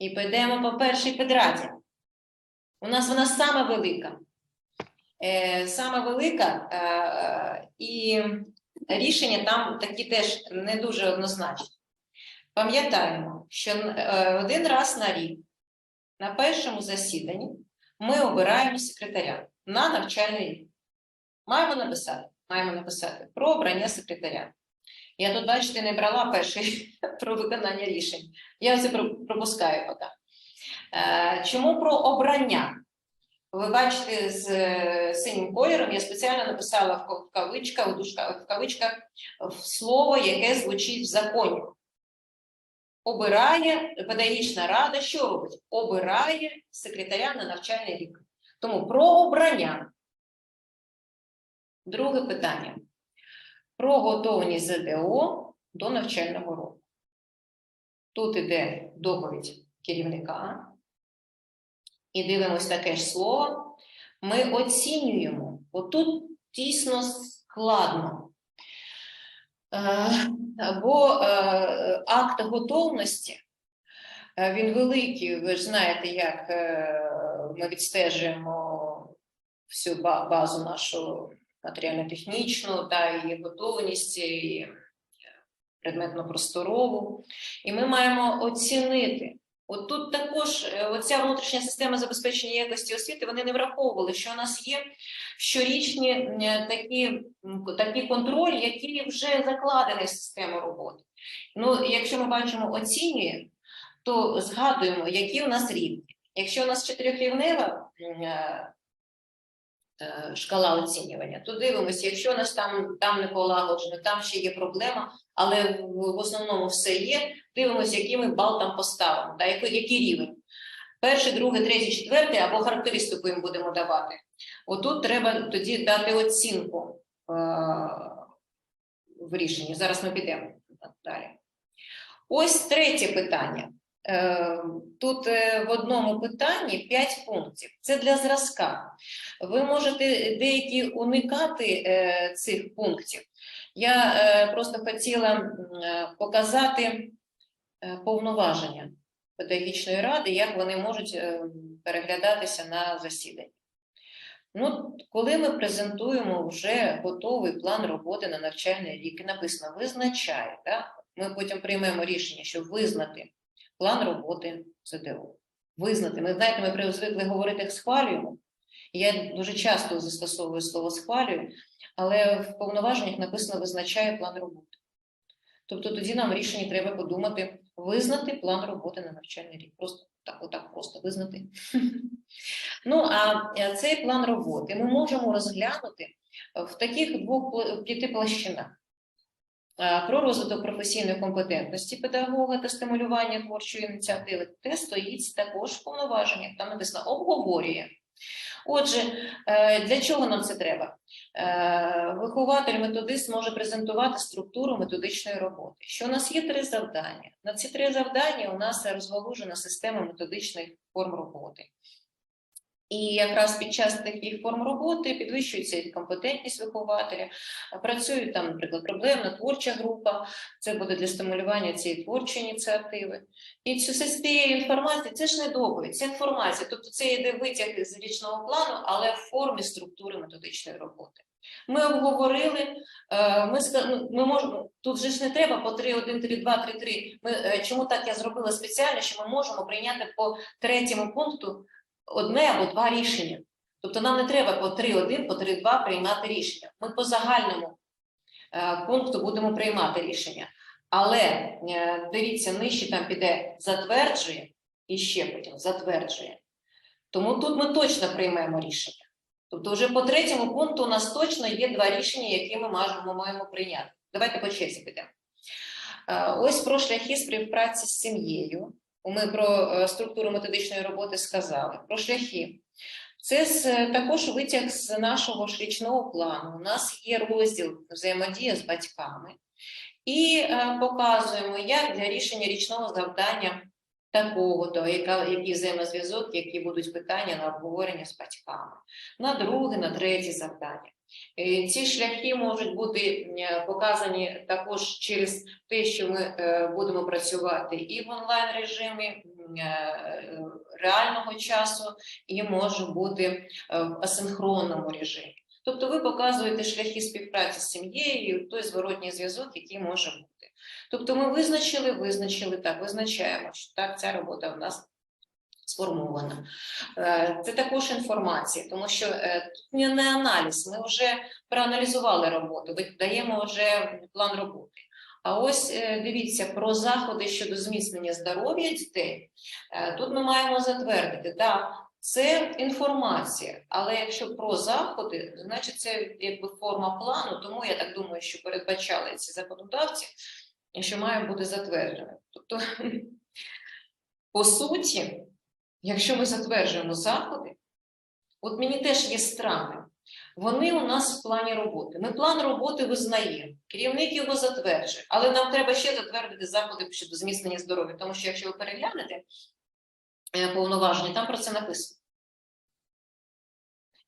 І підемо по першій педраді. У нас вона сама велика. Е, сама велика, е, і рішення там такі теж не дуже однозначні. Пам'ятаємо, що е, один раз на рік на першому засіданні ми обираємо секретаря на навчальний рік. Маємо написати, маємо написати про обрання секретаря. Я тут, бачите, не брала перший про виконання рішень. Я це пропускаю поки. Е, Чому про обрання? Ви бачите, з е, синім кольором я спеціально написала в кавичках, в кавичках слово, яке звучить в законі. Обирає педагогічна рада, що робить? Обирає секретаря на навчальний рік. Тому про обрання. Друге питання. Про готовність ЗДО до навчального року. Тут іде доповідь керівника. І дивимось таке ж слово. Ми оцінюємо. Отут дійсно складно. Е, Бо е, акт готовності, е, він великий. Ви ж знаєте, як ми відстежуємо всю базу нашу матеріально-технічну, та і готовність, і предметно-просторову. І ми маємо оцінити. От тут також е, оця внутрішня система забезпечення якості освіти, вони не враховували, що у нас є щорічні е, такі, такі контролі, які вже закладені в систему роботи. Ну, якщо ми бачимо оцінює, то згадуємо, які у нас рівні. Якщо у нас чотирьохрівнева е, е, шкала оцінювання, то дивимося, якщо у нас там, там не полагоджено, там ще є проблема, але в, в основному все є. Дивимося, який ми бал там поставимо, та, який, який рівень. Перший, другий, третій, четвертий або характеристику їм будемо давати. Отут треба тоді дати оцінку е, в рішенні. Зараз ми підемо далі. Ось третє питання. Е, Тут е, в одному питанні 5 пунктів. Це для зразка. Ви можете деякі уникати е, цих пунктів. Я просто хотіла показати повноваження педагогічної ради, як вони можуть переглядатися на засіданні. Ну, коли ми презентуємо вже готовий план роботи на навчальний рік, написано визначає, да? ми потім приймемо рішення, щоб визнати план роботи ЗДО. Визнати. Ми знаєте, ми при- звикли говорити схвалюємо. Я дуже часто застосовую слово схвалюю, але в повноваженнях написано визначає план роботи. Тобто тоді нам в рішенні треба подумати, визнати план роботи на навчальний рік. Просто так, отак просто визнати. Ну, а цей план роботи ми можемо розглянути в таких двох п'яти площинах. Е, Про розвиток професійної компетентності педагога та стимулювання творчої ініціативи. Те стоїть також в повноваженнях. Там написано обговорює. Отже, е, для чого нам це треба? Е, Вихователь, методист може презентувати структуру методичної роботи. Що у нас є три завдання. На ці три завдання у нас розгалужена система методичних форм роботи. І якраз під час таких форм роботи підвищується компетентність вихователя. Працює там, наприклад, проблемна творча група. Це буде для стимулювання цієї творчої ініціативи. І цю цієї інформації це ж не доповідь, це інформація. Тобто це йде витяг з річного плану, але в формі структури методичної роботи. Ми обговорили, е, ми, ну, ми можемо, тут же ж не треба по 3, 1, 3, 2, 3, 3. Ми, е, чому так я зробила спеціально, що ми можемо прийняти по третьому пункту одне або два рішення. Тобто нам не треба по 3.1, по 3.2 приймати рішення. Ми по загальному е, пункту будемо приймати рішення. Але е, дивіться, нижче там піде затверджує і ще потім затверджує. Тому тут ми точно приймемо рішення. Тобто, вже по третьому пункту у нас точно є два рішення, які ми маємо, маємо прийняти. Давайте по черзі підемо. Е, Ось про шляхи співпраці з сім'єю. Ми про е, структуру методичної роботи сказали. Про шляхи. Це також витяг з нашого ж річного плану. У нас є розділ взаємодія з батьками, і е, показуємо, як для рішення річного завдання такого, то яка, який взаємозв'язок, які будуть питання на обговорення з батьками. На друге, на третє завдання. Е, Ці шляхи можуть бути е, показані також через те, що ми е, будемо працювати і в онлайн режимі реального часу, і може бути в асинхронному режимі. Тобто ви показуєте шляхи співпраці з сім'єю, той зворотній зв'язок, який може бути. Тобто ми визначили, визначили так, визначаємо, що так ця робота в нас сформована. Е, Це також інформація, тому що е, тут не аналіз. Ми вже проаналізували роботу, даємо вже план роботи. А ось е, дивіться про заходи щодо зміцнення здоров'я дітей. Тут ми маємо затвердити, так, це інформація, але якщо про заходи, значить це якби форма плану, тому я так думаю, що передбачали ці законодавці, що має бути затверджено. Тобто, по суті, якщо ми затверджуємо заходи, от мені теж є странно, вони у нас в плані роботи. Ми план роботи визнаємо, керівник його затверджує, але нам треба ще затвердити заходи щодо зміцнення здоров'я, тому що якщо ви переглянете е, повноваження, там про це написано.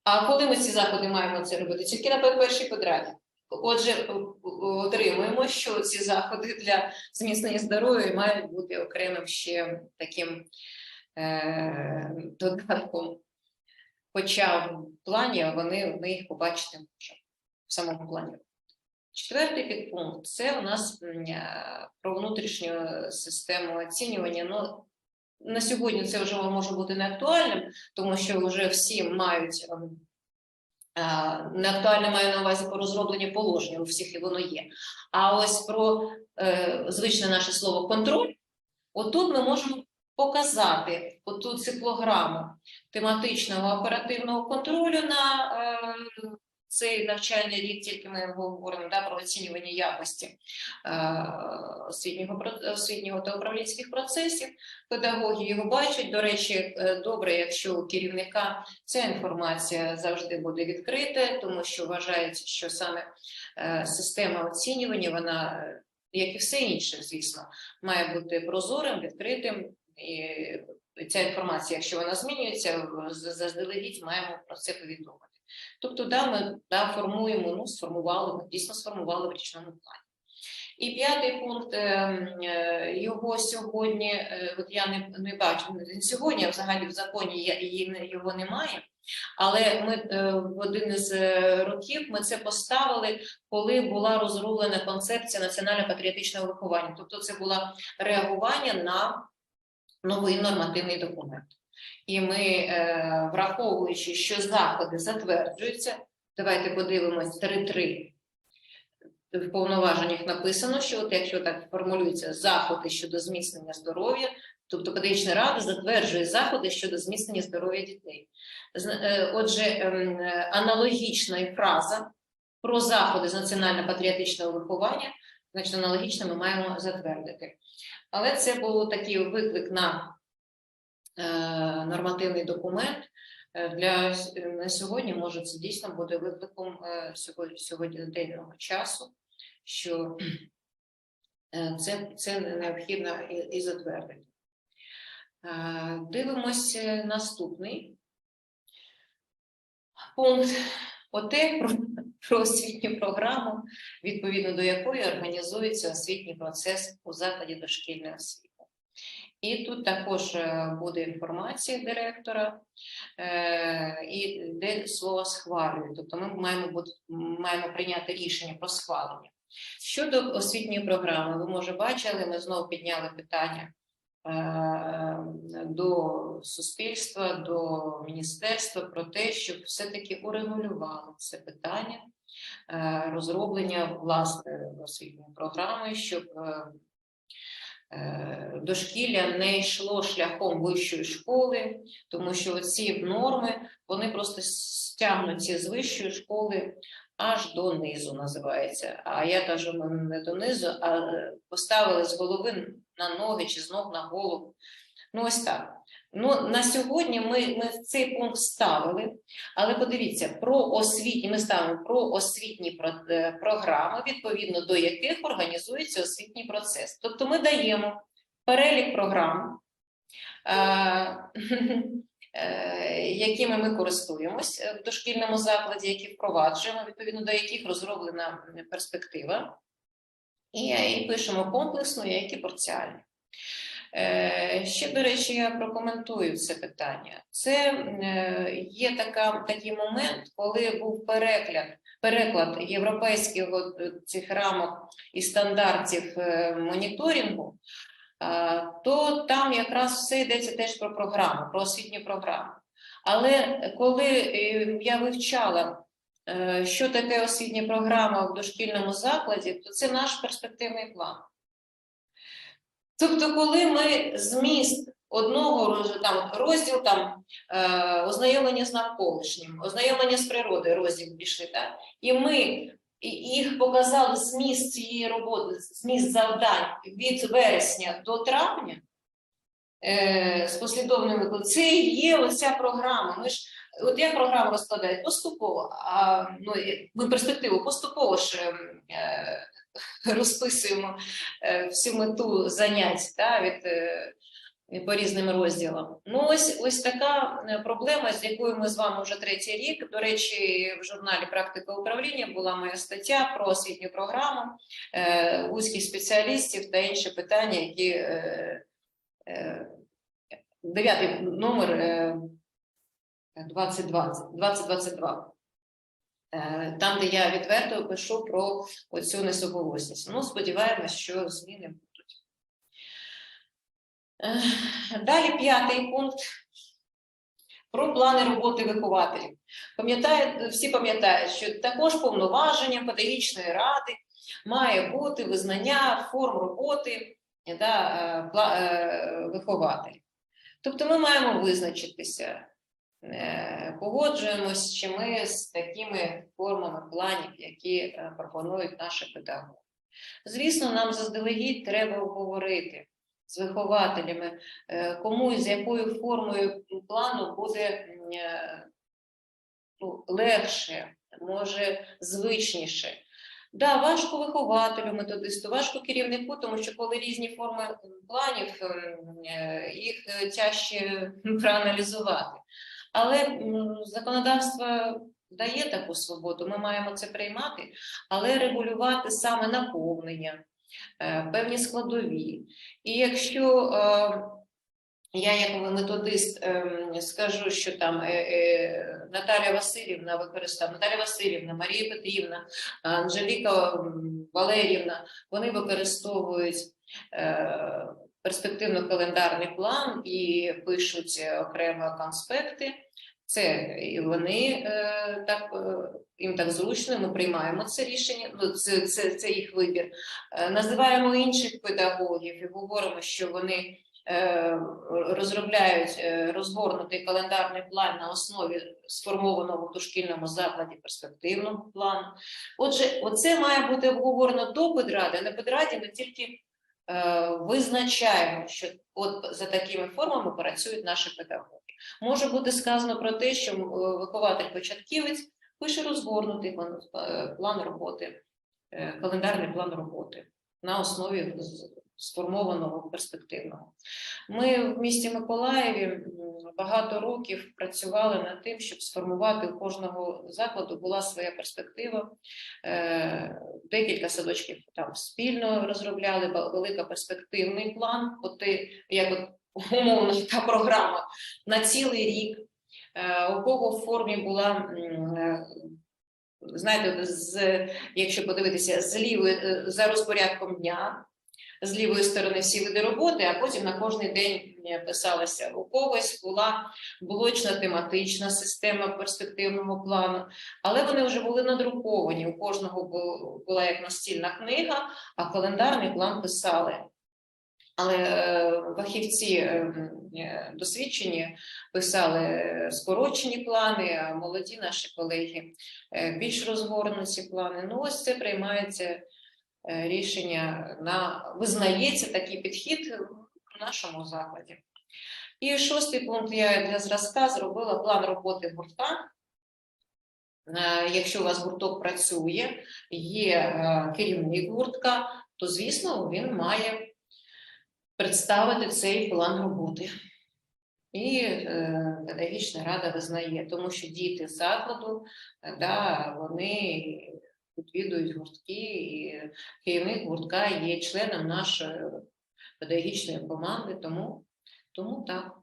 А коли ми ці заходи маємо це робити? Тільки на першій квадраті. Отже, отримуємо, що ці заходи для зміцнення здоров'я мають бути окремим ще таким е, додатком. Хоча в плані вони ми їх побачити можемо в самому плані. Четвертий підпункт це у нас е, про внутрішню систему оцінювання. Ну, на сьогодні це вже може бути не актуальним, тому що вже всі мають ем, е, не актуально маю на увазі по розробленні положення, у всіх і воно є. А ось про звичне наше слово контроль, отут ми можемо показати оту циклограму тематичного оперативного контролю на е, цей навчальний рік, тільки ми говоримо да, про оцінювання якості е, освітнього, освітнього та управлінських процесів. Педагоги його бачать. До речі, е, добре, якщо у керівника ця інформація завжди буде відкрита, тому що вважається, що саме е, система оцінювання, вона, е, як і все інше, звісно, має бути прозорим, відкритим. І ця інформація, якщо вона змінюється, заздалегідь маємо про це повідомити. Тобто, да, ми да, формуємо, ну, сформували, ми дійсно сформували в річному плані. І п'ятий пункт ем, е, його сьогодні, е, от я не, не бачу сьогодні, взагалі в законі я- його немає. Але ми е, в один із років ми це поставили, коли була розроблена концепція національно-патріотичного виховання. Тобто, це було реагування на новий нормативний документ. І ми, е, враховуючи, що заходи затверджуються, давайте подивимось 3.3. В повноваженнях написано, що от якщо так формулюється заходи щодо зміцнення здоров'я, тобто педагогічна рада затверджує заходи щодо зміцнення здоров'я дітей. Е, Отже, ем, аналогічна фраза про заходи з національно-патріотичного виховання, значить, аналогічно ми маємо затвердити. Але це був такий виклик на е, нормативний документ. Е, Для на сьогодні може це дійсно буде викликом е, сьогодні, сьогоднішнього часу, що це, це необхідно і, і затвердити. Дивимось наступний пункт. ОТЕ про, про освітню програму, відповідно до якої організується освітній процес у закладі дошкільної освіти. І тут також е, буде інформація директора, е, і де слово схвалює. Тобто ми маємо, маємо прийняти рішення про схвалення. Щодо освітньої програми, ви може бачили, ми знову підняли питання до суспільства, до міністерства про те, щоб все-таки урегулювали це питання е, розроблення власної освітньої програми, щоб е, е, дошкілля не йшло шляхом вищої школи, тому що ці норми вони просто стягнуться з вищої школи аж до низу, називається. А я кажу ну, не до низу, а е, поставили з голови на ноги чи з ног на голову. Ну, ось так. Ну, на сьогодні ми, ми цей пункт ставили, але подивіться, про освітні, ми ставимо про освітні е, програми, відповідно до яких організується освітній процес. Тобто ми даємо перелік програм, е, е, якими ми користуємось в дошкільному закладі, які впроваджуємо, відповідно до яких розроблена перспектива, і, і пишемо комплексно, які парціальні. Е, Ще, до речі, я прокоментую це питання. Це е, є така, такий момент, коли був переклад, переклад європейських от, е, цих рамок і стандартів е, моніторингу, а, то там якраз все йдеться теж про програму, про освітню програму. Але коли е, я вивчала, е, що таке освітня програма в дошкільному закладі, то це наш перспективний план. Тобто, коли ми зміст одного там, розділ там е, ознайомлення з навколишнім, ознайомлення з природою, розділ пішли, так? і ми їх показали зміст цієї роботи, зміст завдань від вересня до травня е, з послідовними. Це є оця програма. Ми ж от як програму розкладають поступово, а ну ми перспективу поступово ж ем, е, розписуємо е, всю мету занять та, від, е, по різним розділам. Ну, ось, ось така е, проблема, з якою ми з вами вже третій рік. До речі, в журналі Практика управління була моя стаття про освітню програму, е, вузьких спеціалістів та інші питання, які е, е, дев'ятий номер е, 2020, 2022. Е, Там, де я відверто пишу про оцю несуголосність. Ну, сподіваємось, що зміни будуть. Е, Далі п'ятий пункт про плани роботи вихователів. Пам'ятаєте, всі пам'ятають, що також повноваження педагогічної ради має бути визнання форм роботи да, е, е, вихователів. Тобто ми маємо визначитися, е, погоджуємось, чи ми з такими формами планів, які е, пропонують наші педагоги. Звісно, нам заздалегідь треба обговорити з вихователями, е, кому і з якою формою плану буде е, ну, легше, може звичніше. Да, важко вихователю, методисту, важко керівнику, тому що коли різні форми планів, е, їх е, тяжче проаналізувати. Але законодавство дає таку свободу, ми маємо це приймати, але регулювати саме наповнення, е, певні складові. І якщо е, я, як методист, ем, скажу, що там е, Наталя Васильівна використовує, Наталя Васильівна, Марія Петрівна, Анжеліка Валерівна, вони використовують перспективно-календарний план і пишуть е, окремо конспекти. Це і вони е, так е, їм так зручно. Ми приймаємо це рішення. Ну це, це, це їх вибір. Називаємо інших педагогів і говоримо, що вони розробляють розгорнутий календарний план на основі сформованого в дошкільному закладі перспективного плану. Отже, оце має бути обговорено до педради, а на педраді ми тільки визначаємо, що от за такими формами працюють наші педагоги. Може бути сказано про те, що е, вихователь-початківець пише розгорнутий план, е, роботи, е, календарний план роботи на основі сформованого перспективного. Ми в місті Миколаєві багато років працювали над тим, щоб сформувати у кожного закладу була своя перспектива. Е, Декілька садочків там спільно розробляли велика перспективний план, от ти, як от умовно та програма на цілий рік. Е, У кого в формі була е, знаєте, з, якщо подивитися з лівої за розпорядком дня, з лівої сторони всі види роботи, а потім на кожний день е, писалося. У когось була блочна тематична система перспективного плану, але вони вже були надруковані. У кожного була як настільна книга, а календарний план писали. Але е, фахівці е, досвідчені писали скорочені плани, а молоді наші колеги більш розгорнуті плани. Ну, ось це приймається рішення на визнається такий підхід в нашому закладі. І шостий пункт я для зразка зробила план роботи гуртка. Е, Якщо у вас гурток працює, є е, керівник гуртка, то звісно він має представити цей план роботи. І е, педагогічна рада визнає, тому що діти закладу, е, да, вони відвідують гуртки, і керівник гуртка є членом нашої педагогічної команди, тому, тому так.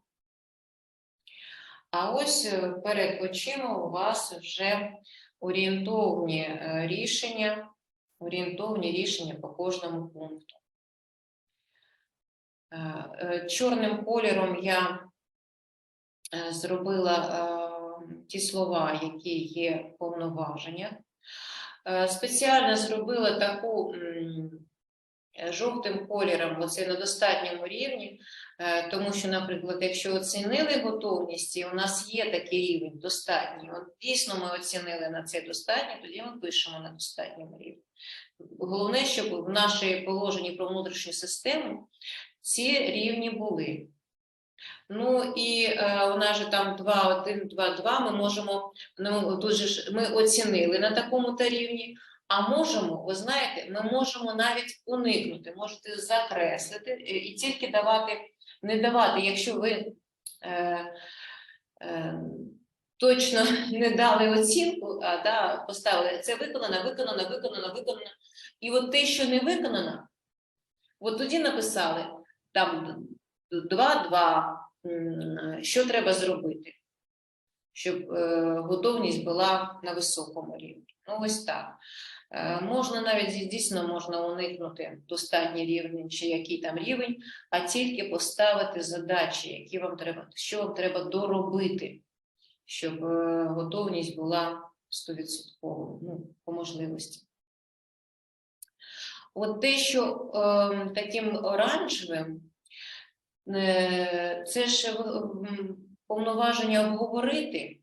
А ось е, перед очима у вас вже орієнтовні е, рішення, орієнтовні рішення по кожному пункту. Е, Чорним кольором я зробила ті слова, які є повноваження. Е, Спеціально зробила таку е, жовтим кольором, оце на достатньому рівні, е, тому що, наприклад, якщо оцінили готовність, і у нас є такий рівень достатній, от дійсно ми оцінили на це достатньо, тоді ми пишемо на достатньому рівні. Головне, щоб в нашій положенні про внутрішню систему ці рівні були. Ну і е, у нас же там 2, 1, 2, 2, ми можемо, ну тут же ми оцінили на такому та рівні, а можемо, ви знаєте, ми можемо навіть уникнути, можете закреслити е, і тільки давати, не давати, якщо ви е, е, точно не дали оцінку, а да, поставили це виконано, виконано, виконано, виконано. І от те, що не виконано, от тоді написали там 2-2, що треба зробити, щоб е, готовність була на високому рівні. Ну, ось так. Е, можна навіть дійсно можна уникнути достатній рівень чи який там рівень, а тільки поставити задачі, які вам треба, що вам треба доробити, щоб е, готовність була 100% ну, по можливості. От те, що е, таким оранжевим, це ж е, повноваження обговорити.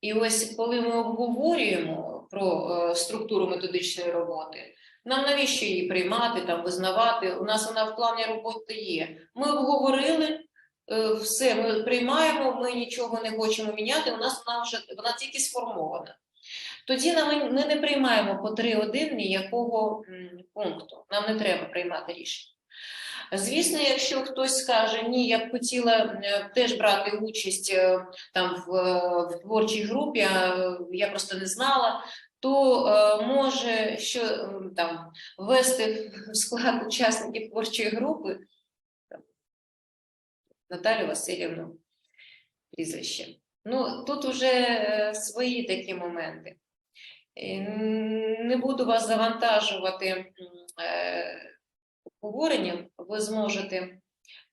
І ось коли ми обговорюємо про е, структуру методичної роботи, нам навіщо її приймати, там, визнавати? У нас вона в плані роботи є. Ми обговорили, е, все, ми приймаємо, ми нічого не хочемо міняти, у нас вона вже вона тільки сформована. Тоді нам ми не приймаємо по 3.1 ніякого пункту. Нам не треба приймати рішення. Звісно, якщо хтось скаже, ні, я б хотіла е, теж брати участь е, там в, е, в творчій групі, а я просто не знала, то може що там ввести в склад учасників творчої групи Наталю Васильівну прізвище. Ну, тут вже свої такі моменти. Не буду вас завантажувати обговоренням. Ви зможете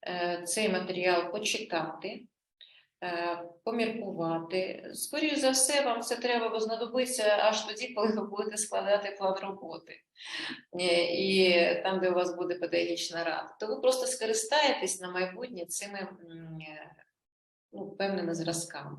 е, цей матеріал почитати, е, поміркувати. Скоріше за все, вам це треба знадобиться аж тоді, коли ви будете складати план роботи. Е, І там, де у вас буде педагогічна рада, то ви просто скористаєтесь на майбутнє цими ну, певними зразками.